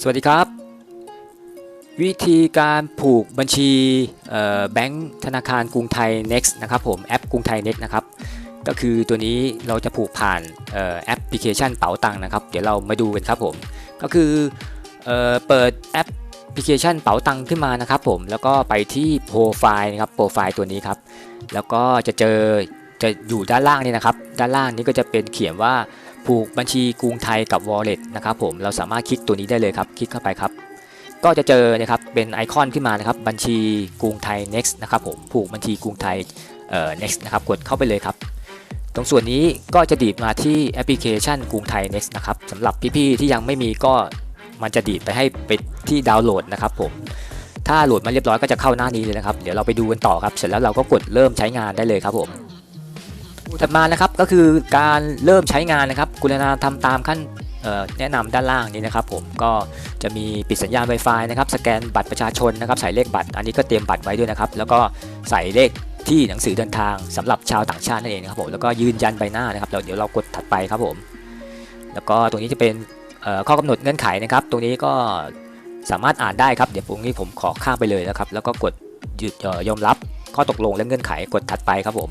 สวัสดีครับ วิธีการผูกบัญชีแบงก์ธนาคารกรุงไทย Next นะครับผมแอปกรุงไทย Next นะครับก็คือตัวนี้เราจะผูกผ่านออแอปพลิเคชันเป๋าตังค์นะครับ เดี๋ยวเรามาดูกันครับผมก็คือเออเปิดแอปพลิเคชันเป๋าตังค์ขึ้นมานะครับผมแล้วก็ไปที่โปรไฟล์นะครับโปรไฟล์ตัวนี้ครับแล้วก็จะเจอจะอยู่ด้านล่างนี่นะครับ ด้านล่างนี้ก็จะเป็นเขียนว่า ผูกบัญชีกรุงไทยกับ Wallet นะครับผมเราสามารถคลิกตัวนี้ได้เลยครับ คลิกเข้าไปครับ ก็จะเจอนะครับเป็นไอคอนขึ้นมานะครับ บัญชีกรุงไทย next นะครับผมผูกบัญชีกรุงไทยเอ่อ next นะครับกดเข้าไปเลยครับ ตรงส่วนนี้ก็จะดีดมาที่แอปพลิเคชันกรุงไทย next นะครับสำหรับพี่ๆที่ยังไม่มีก็มันจะดีดไปให้ไปที่ดาวน์โหลดนะครับผมถ้าโหลดมาเรียบร้อยก็จะเข้าหน้านี้เลยนะครับ เดี๋ยวเราไปดูกันต่อครับ เสร็จแล้วเราก็กดเริ่มใช้งานได้เลยครับผม ถัดมานะครับก็คือการเริ่มใช้งานนะครับกุณนาทำตามขั้นแนะนำด้านล่างนี้นะครับ ผมก็จะมีปิดสัญญาณ Wi-Fi นะครับสแกนบัตรประชาชนนะครับใส่เลขบัตร อันนี้ก็เตรียมบัตรไว้ด้วยนะครับ แล้วก็ใส่เลขที่หนังสือเดินทางสำหรับชาวต่างชาตินั่นเองนะครับผมแล้วก็ยืนยันใบหน้านะครับเราเดี๋ยวเรากดถัดไปครับผม แล้วก็ตรงนี้จะเป็นข้อกำหนดเงื่อนไขนะครับ ตรงนี้ก็สามารถอ่านได้ครับเดี๋ยวตรงนี้ผมขอข้ามไปเลยนะครับ แล้วก็กดยอมรับข้อตกลงและเงื่อนไขกดถัดไปครับผม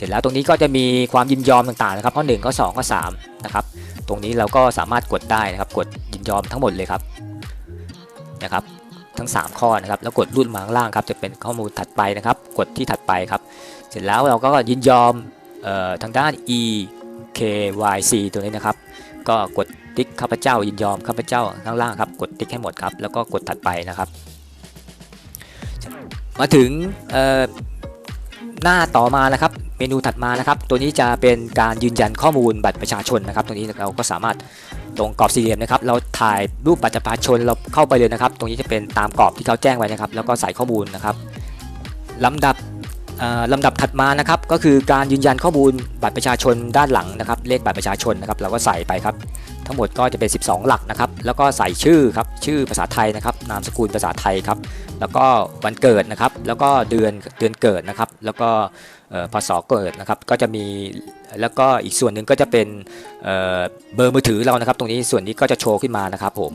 สร็จแล้วตรงนี้ก็จะมีความยินยอมต่างๆนะครับข้อ1ข้อ2ข้อ3นะครับตรงนี้เราก็สามารถกดได้นะครับกดยินยอมทั้งหมดเลยครับนะครับทั้ง 3 ข้อนะครับแล้วกดรุ่นมาข้างล่างครับจะเป็นข้อมูลถัดไปนะครับ กดที่ถัดไปครับ เสร็จแล้วเราก็ยินยอมเอ่อทางด้าน e k y c ตัวนี้นะครับ ก็กดติ๊กข้าพเจ้ายินยอมข้าพเจ้าข้างล่างครับกดติ๊กให้หมดครับแล้วก็กดถัดไปนะครับ มาถึงเอ่อหน้าต่อมานะครับ เมนูถัดมานะครับ ตัวนี้จะเป็นการยืนยันข้อมูลบัตรประชาชนนะครับ ตรงนี้เราก็สามารถตรงกรอบสี่เหลี่ยมนะครับ เราถ่ายรูปบัตรประชาชนเราเข้าไปเลยนะครับ ตรงนี้จะเป็นตามกรอบที่เขาแจ้งไว้นะครับ แล้วก็ใส่ข้อมูลนะครับลำดับ ลำดับถัดมานะครับก็คือการยืนยันข้อมูลบัตรประชาชนด้านหลังนะครับ เลขบัตรประชาชนนะครับเราก็ใส่ไปครับ ทั้งหมดก็จะเป็น 12 หลักนะครับ แล้วก็ใส่ชื่อครับชื่อภาษาไทยนะครับ นามสกุลภาษาไทยครับ แล้วก็วันเกิดนะครับ แล้วก็เดือนเดือนเกิดนะครับ แล้วก็เอ่อพศเกิดนะครับ ก็จะมีแล้วก็อีกส่วนหนึ่งก็จะเป็นเบอร์มือถือเรานะครับ ตรงนี้ส่วนนี้ก็จะโชว์ขึ้นมานะครับผม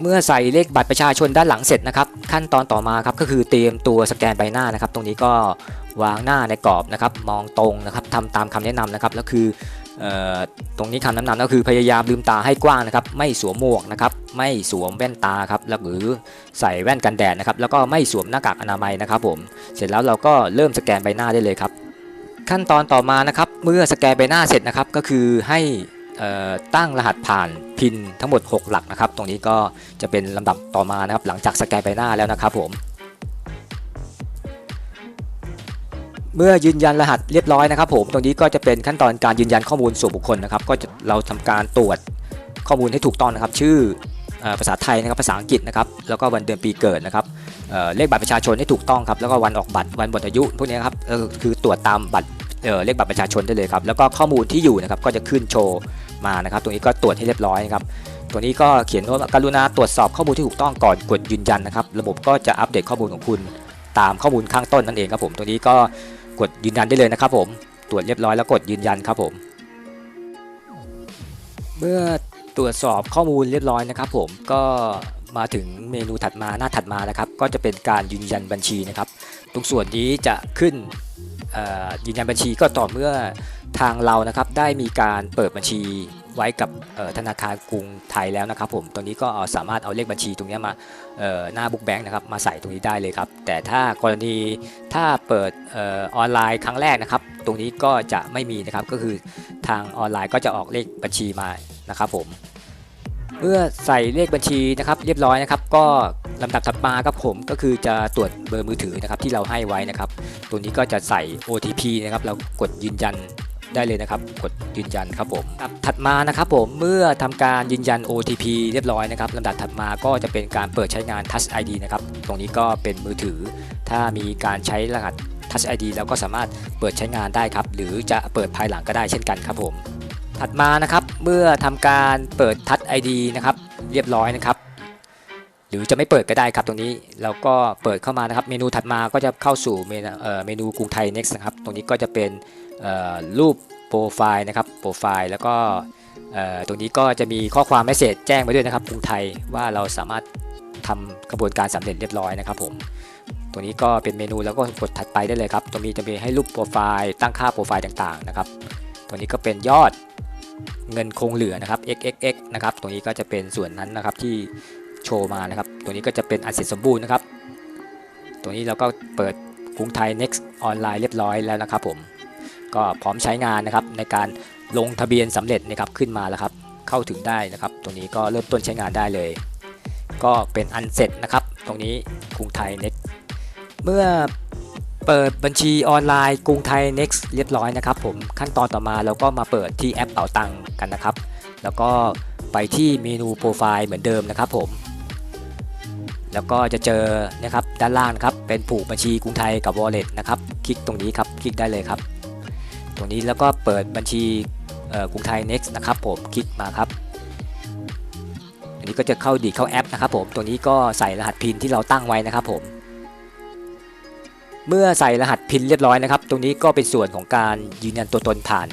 เมื่อใส่เลขบัตรประชาชนด้านหลังเสร็จนะครับ ขั้นตอนต่อมาครับก็คือเตรียมตัวสแกนใบหน้านะครับ ตรงนี้ก็วางหน้าในกรอบนะครับ มองตรงนะครับทำตามคำแนะนำนะครับแล้วคือออตรงนี้คำแนะนำก็คือพยายามลืมตาให้กว้างนะครับไม่สวมหมวกนะครับไม่สวมแว่นตาครับแล้วหรือใส่แว่นกันแดดนะครับแล้วก็ไม่สวมหน้ากากอนามัยนะครับผมเสร็จแล้วเราก็เริ่มสแกนใบหน้าได้เลยครับ ขั้นตอนต่อมานะครับเมื่อสแกนใบหน้าเสร็จนะครับก็คือให้ ตั้งรหัสผ่านพินทั้งหมด 6 หลักนะครับ ตรงนี้ก็จะเป็นลำดับต่อมานะครับ หลังจากสแกนใบหน้าแล้วนะครับผม เมื่อยืนยันรหัสเรียบร้อยนะครับ ผม ตรงนี้ก็จะเป็นขั้นตอนการยืนยันข้อมูลส่วนบุคคลนะครับ ก็จะเราทำการตรวจข้อมูลให้ถูกต้องนะครับ ชื่ออภาษาไทยนะครับภาษาอังกฤษนะครับแล้วก็วันเดือนปีเกิดนะครับเเลขบัตรประชาชนให้ถูกต้องครับแล้วก็วันออกบัตรวันหมดอายุพวกนี้ครับคือตรวจตามบัตร เอ่อเลขบัตรประชาชนได้เลยครับแล้วก็ข้อมูลที่อยู่นะครับก็จะขึ้นโชว์มานะครับ ตรงนี้ก็ตรวจให้เรียบร้อยนะครับตัวนี้ก็เขียนว่าการุณาตรวจสอบข้อมูลที่ถูกต้องก่อนกดยืนยันนะครับ ระบบก็จะอัปเดตข้อมูลของคุณตามข้อมูลข้างต้นนั่นเองครับผม ตัวนี้ก็กดยืนยันได้เลยนะครับ ผมตรวจเรียบร้อยแล้วกดยืนยันครับผม เมื่อตรวจสอบข้อมูลเรียบร้อยนะครับ ผมก็มาถึงเมนูถัดมาหน้าถัดมานะครับ ก็จะเป็นการยืนยันบัญชีนะครับ ตรงส่วนนี้จะขึ้น ยืนยันบัญชีก็ต่อเมื่อทางเรานะครับได้มีการเปิดบัญชีไว้กับธนาคารกรุงไทยแล้วนะครับผมตรงนี้ก็สามารถเอาเลขบัญชีตรงนี้มาหน้าบุ๊กแบงค์นะครับมาใส่ตรงนี้ได้เลยครับ แต่ถ้ากรณีถ้าเปิดออออนไลน์ครั้งแรกนะครับ ตรงนี้ก็จะไม่มีนะครับก็คือทางออนไลน์ก็จะออกเลขบัญชีมานะครับผมเมื่อใส่เลขบัญชีนะครับเรียบร้อยนะครับ ก็ ลำดับถัดมาครับผมก็คือจะตรวจเบอร์มือถือนะครับที่เราให้ไว้นะครับ ตัวนี้ก็จะใส่ OTP นะครับเรากดยืนยันได้เลยนะครับ กดยืนยันครับผมถัดมานะครับผมเมื่อทำการยืนยัน OTP เรียบร้อยนะครับลำดับถัดมาก็จะเป็นการเปิดใช้งาน Touch ID นะครับ ตรงนี้ก็เป็นมือถือ ถ้ามีการใช้รหัส Touch ID แล้วก็สามารถเปิดใช้งานได้ครับ หรือจะเปิดภายหลังก็ได้เช่นกันครับผม ถัดมานะครับเมื่อทำการเปิด Touch ID นะครับเรียบร้อยนะครับ รือจะไม่เปิดก็ได้ครับตรงนี้เราก็เปิดเข้ามานะครับ เมนูถัดมาก็จะเข้าสู่เมนูเมนูกรุงไทย next นะครับ ตรงนี้ก็จะเป็นรูปโปรไฟล์นะครับโปรไฟล์แล้วก็ตรงนี้ก็จะมีข้อความเมสเซจแจ้งไว้ด้วยนะครับกรุงไทยว่าเราสามารถทำกระบวนการสำเร็จเรียบร้อยนะครับผมตรงนี้ก็เป็นเมนูแล้วก็กดถัดไปได้เลยครับ ตรงนี้จะมีให้รูปโปรไฟล์ตั้งค่าโปรไฟล์ต่างๆนะครับตรงนี้ก็เป็นยอดเงินคงเหลือนะครับ xxx นะครับ ตรงนี้ก็จะเป็นส่วนนั้นนะครับที่ โชว์มานะครับตรงนี้ก็จะเป็นอันเสร็จสมบูรณ์นะครับตรงนี้เราก็เปิดกรุงไทย next ออนไลน์เรียบร้อยแล้วนะครับผมก็พร้อมใช้งานนะครับในการลงทะเบียนสำเร็จนะครับขึ้นมาแล้วครับ เข้าถึงได้นะครับ ตรงนี้ก็เริ่มต้นใช้งานได้เลย ก็เป็นอันเสร็จนะครับ ตรงนี้กรุงไทย next เมื่อเปิดบัญชีออนไลน์กรุงไทย next เรียบร้อยนะครับ ผมขั้นตอนต่อมาเราก็มาเปิดที่แอปเป๋าตังกันนะครับ แล้วก็ไปที่เมนูโปรไฟล์เหมือนเดิมนะครับผม แล้วก็จะเจอนะครับด้านล่างครับเป็นผูกบัญชีกรุงไทยกับ Wallet นะครับคลิกตรงนี้ครับคลิกได้เลยครับ ตรงนี้แล้วก็เปิดบัญชีเอ่อกรุงไทย next นะครับผมคลิกมาครับ อันนี้ก็จะเข้าดีเข้าแอปนะครับผมตัวนี้ก็ใส่รหัสพินที่เราตั้งไว้นะครับผมเมื่อใส่รหัสพินเรียบร้อยนะครับ ตรงนี้ก็เป็นส่วนของการยืนยันตัวตนผ่าน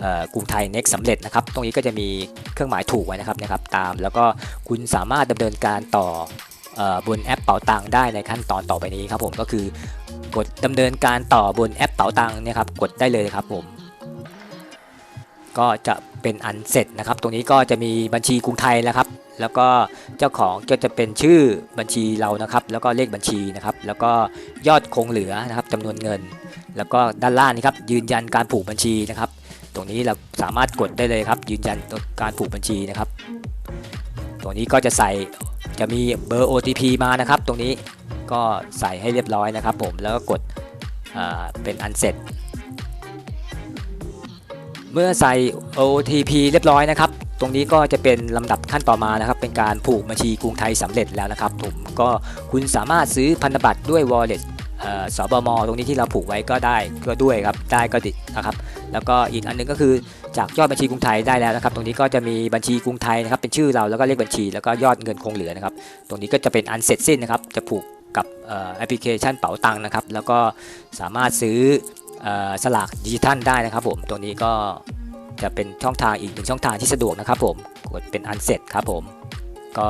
เอ่อกรุงไทย next สำเร็จนะครับ ตรงนี้ก็จะมีเครื่องหมายถูกไว้นะครับนะครับ ตามแล้วก็คุณสามารถดำเนินการต่อ บนแอปเป๋าตังได้ในขั้นตอนต่อไปนี้ครับผมก็คือกดดำเนินการต่อบนแอปเป๋าตังเนี่ยครับกดได้เลยครับผม ก็จะเป็นอันเสร็จนะครับ ตรงนี้ก็จะมีบัญชีกรุงไทยนะครับ แล้วก็เจ้าของก็จะเป็นชื่อบัญชีเรานะครับ แล้วก็เลขบัญชีนะครับ แล้วก็ยอดคงเหลือนะครับจำนวนเงิน แล้วก็ด้านล่างนี้ครับยืนยันการผูกบัญชีนะครับ ตรงนี้เราสามารถกดได้เลยครับ ยืนยันการผูกบัญชีนะครับ ตรงนี้ก็จะใส่ จะมีเบอร์ OTP มานะครับ ตรงนี้ก็ใส่ให้เรียบร้อยนะครับผมแล้วก็กดเป็นอันเสร็จ เมื่อใส่ OTP เรียบร้อยนะครับ ตรงนี้ก็จะเป็นลำดับขั้นต่อมานะครับ เป็นการผูกบัญชีกรุงไทยสำเร็จแล้วนะครับผมก็คุณสามารถซื้อพันธบัตรด้วย Wallet สบม ตรงนี้ที่เราผูกไว้ก็ได้ก็ด้วยครับได้ก็ดีนะครับ แล้วก็อีกอันหนึงก็คือจากยอดบัญชีกรุงไทยได้แล้วนะครับ ตรงนี้ก็จะมีบัญชีกรุงไทยนะครับเป็นชื่อเราแล้วก็เลขบัญชี แล้วก็ยอดเงินคงเหลือนะครับ ตรงนี้ก็จะเป็นอันเสร็จสิ้นนะครับ จะผูกกับแอปพลิเคชันเป๋าตังค์นะครับ แล้วก็สามารถซื้ออสลากดิจิทัลได้นะครับ ผมตรงนี้ก็จะเป็นช่องทางอีกหนึ่งช่องทางที่สะดวกนะครับ ผมกดเป็นอันเสร็จครับผมก็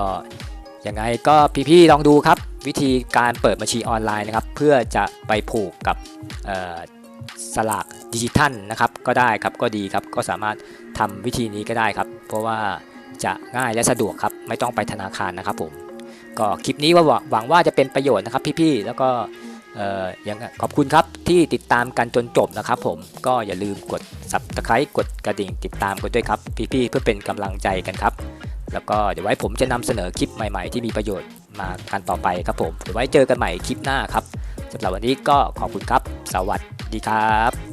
ยังไงก็พี่ๆลองดูครับ วิธีการเปิดบัญชีออนไลน์นะครับ เพื่อจะไปผูกกับ สลากดิจิทัลนะครับก็ได้ครับก็ดีครับก็สามารถทำวิธีนี้ก็ได้ครับ เพราะว่าจะง่ายและสะดวกครับไม่ต้องไปธนาคารนะครับผมก็คลิปนี้ว่าหวังว่าจะเป็นประโยชน์นะครับพี่ๆแล้วก็เอ่อยังขอบคุณครับที่ติดตามกันจนจบนะครับ ผมก็อย่าลืมกด subscribe กดกระดิ่งติดตามกันด้วยครับพี่ๆเพื่อเป็นกำลังใจกันครับ แล้วก็เดี๋ยวไว้ผมจะนำเสนอคลิปใหม่ ๆ ที่มีประโยชน์มากันต่อไปครับผมเดี๋ยวไว้เจอกันใหม่คลิปหน้าครับสำหรับวันนี้ก็ขอบคุณครับ สวัสดี ดีครับ